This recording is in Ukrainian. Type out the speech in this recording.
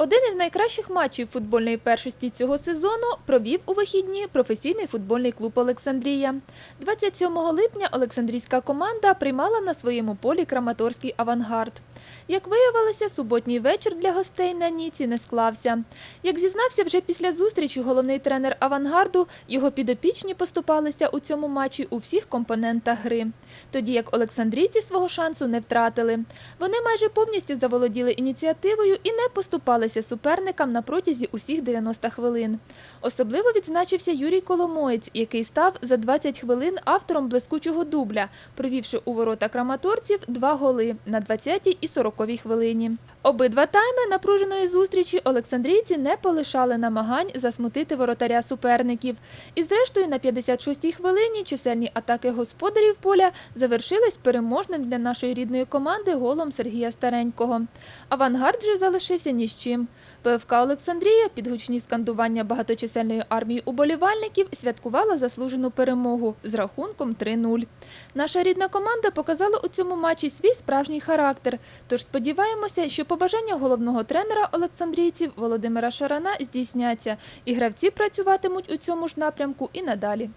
Один із найкращих матчів футбольної першості цього сезону провів у вихідні професійний футбольний клуб Олександрія. 27 липня Олександрійська команда приймала на своєму полі Краматорський авангард. Як виявилося, суботній вечір для гостей на Ніці не склався. Як зізнався вже після зустрічі головний тренер авангарду, його підопічні поступалися у цьому матчі у всіх компонентах гри. Тоді як Олександрійці свого шансу не втратили. Вони майже повністю заволоділи ініціативою і не поступалися суперникам на протязі усіх 90 хвилин. Особливо відзначився Юрій Коломоєць, який став за 20 хвилин автором блискучого дубля, провівши у ворота краматорців два голи на 20-й і 40-й хвилині. Обидва тайми напруженої зустрічі олександрійці не полишали намагань засмутити воротаря суперників. І зрештою на 56-й хвилині чисельні атаки господарів поля завершились переможним для нашої рідної команди голом Сергія Старенького. Авангард же залишився ні з чим. ПФК Олександрія під гучні скандування багаточисельної армії уболівальників святкувала заслужену перемогу з рахунком 3-0. Наша рідна команда показала у цьому матчі свій справжній характер. Тож сподіваємося, що побажання головного тренера олександрійців Володимира Шарана здійсняться, і гравці працюватимуть у цьому ж напрямку і надалі.